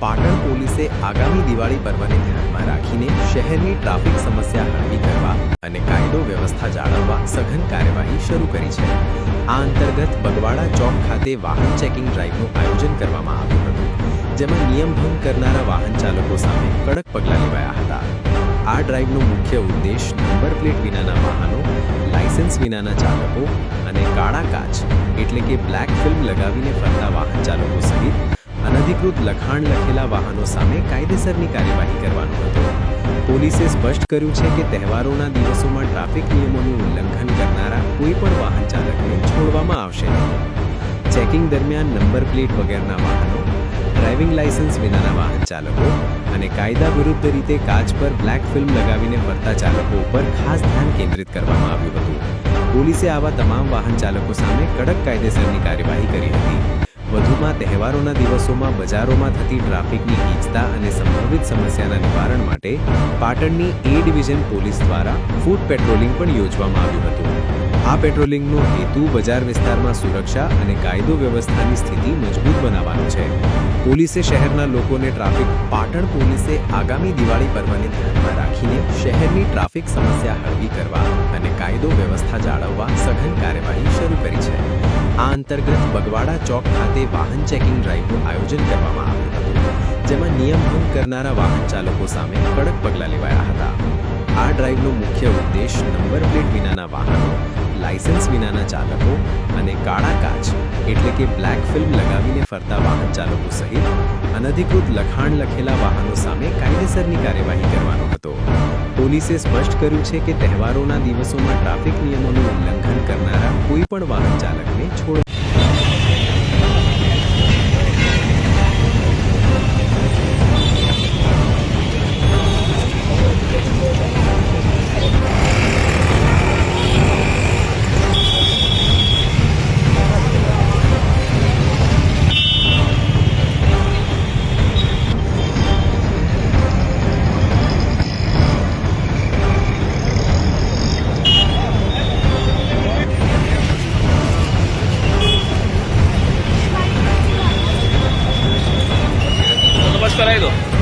પાટણ પોલીસે આગામી દિવાળી પર્વને ધ્યાનમાં રાખીને શહેરની ટ્રાફિક સમસ્યા હળવી કરવા અને કાયદો વ્યવસ્થા જાળવવા સઘન કાર્યવાહી શરૂ કરી છે. આ અંતર્ગત બગવાડા ચોક ખાતે વાહન ચેકિંગ ડ્રાઈવનું આયોજન કરવામાં આવ્યું હતું, જેમાં નિયમ ભંગ કરનારા વાહન ચાલકો સામે કડક પગલાં લેવાયા હતા. આ ડ્રાઈવનો મુખ્ય ઉદ્દેશ નંબર પ્લેટ વિનાના વાહનો લાયસન્સ વિનાના ચાલકો અને કાળા કાચ, એટલે કે બ્લેક ફિલ્મ લગાવીને ફરતા વાહન ચાલકો સહિત અનધિકૃત લખાણ લખેલા વાહનો સામે કાયદેસરની કાર્યવાહી કરવાનો હતો. પોલીસે સ્પષ્ટ કર્યું છે કે તહેવારોના દિવસોમાં ટ્રાફિક નિયમોનું ઉલ્લંઘન કરનારા કોઈ પણ વાહન ચાલકને છોડવામાં આવશે નહીં. ચેકિંગ દરમિયાન નંબર પ્લેટ વગેરેના વાહનો, ડ્રાઇવિંગ લાયસન્સ વિનાના વાહન ચાલકો અને કાયદા વિરુદ્ધ રીતે કાચ પર બ્લેક ફિલ્મ લગાવીને ફરતા ચાલકો ઉપર ખાસ ધ્યાન કેન્દ્રિત કરવામાં આવ્યું હતું. પોલીસે આવા તમામ વાહન ચાલકો સામે કડક કાયદેસરની કાર્યવાહી કરી હતી. વધુમાં તહેવારોના દિવસોમાં બજારોમાં થતી ટ્રાફિકની ગીચતા અને સંભવિત સમસ્યાના નિવારણ માટે પાટણની એ ડિવિઝન પોલીસ દ્વારા ફૂડ પેટ્રોલિંગ પણ યોજવામાં આવ્યું હતું. આ પેટ્રોલિંગનો હેતુ બજાર વિસ્તારમાં સુરક્ષા અને કાયદો વ્યવસ્થાની સ્થિતિ મજબૂત બનાવવાનો છે. પોલીસે શહેરના લોકોને ટ્રાફિક, પાટણ પોલીસે આગામી દિવાળી પર્વને ધ્યાનમાં રાખીને શહેરની ટ્રાફિક સમસ્યા હળવી કરવા અને કાયદો વ્યવસ્થા જાળવવા સઘન કાર્યવાહી શરૂ કરી છે. આ અંતર્ગત બગવાડા ચોક ખાતે વાહન ચેકિંગ ડ્રાઈવનું આયોજન કરવામાં આવ્યું હતું, જેમાં નિયમ ભંગ કરનારા વાહન ચાલકો સામે કડક પગલાં લેવાયા હતા. આ ડ્રાઈવનો મુખ્ય ઉદ્દેશ નંબર પ્લેટ વિનાના વાહનો લાયસન્સ વિનાના ચાલકો અને કાળા કાચ, એટલે કે બ્લેક ફિલ્મ લગાવીને ફરતા વાહન ચાલકો સહિત અનધિકૃત લખાણ લખેલા વાહનો સામે કાયદેસરની કાર્યવાહી કરવાનો હતો. પોલીસે સ્પષ્ટ કર્યું છે કે તહેવારોના દિવસોમાં ટ્રાફિક નિયમોનું ઉલ્લંઘન કરનારા કોઈ પણ વાહન ચાલકને છોડ 这个。